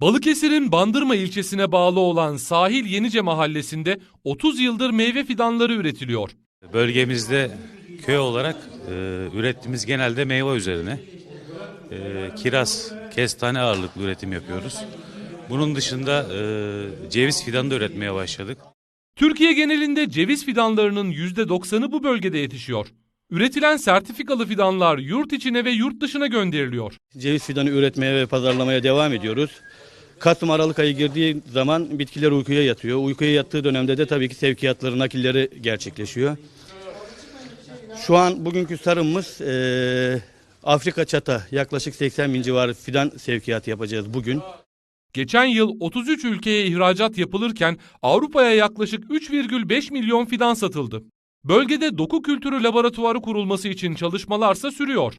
Balıkesir'in Bandırma ilçesine bağlı olan Sahil Yenice mahallesinde 30 yıldır meyve fidanları üretiliyor. Bölgemizde köy olarak e, ürettiğimiz genelde meyve üzerine. E, kiraz, kestane ağırlıklı üretim yapıyoruz. Bunun dışında e, ceviz fidanı da üretmeye başladık. Türkiye genelinde ceviz fidanlarının %90'ı bu bölgede yetişiyor. Üretilen sertifikalı fidanlar yurt içine ve yurt dışına gönderiliyor. Ceviz fidanı üretmeye ve pazarlamaya devam ediyoruz. Kasım Aralık ayı girdiği zaman bitkiler uykuya yatıyor. Uykuya yattığı dönemde de tabii ki sevkiyatları, nakilleri gerçekleşiyor. Şu an bugünkü sarımımız eee, Afrika çata yaklaşık 80 bin civarı fidan sevkiyatı yapacağız bugün. Geçen yıl 33 ülkeye ihracat yapılırken Avrupa'ya yaklaşık 3,5 milyon fidan satıldı. Bölgede doku kültürü laboratuvarı kurulması için çalışmalarsa sürüyor.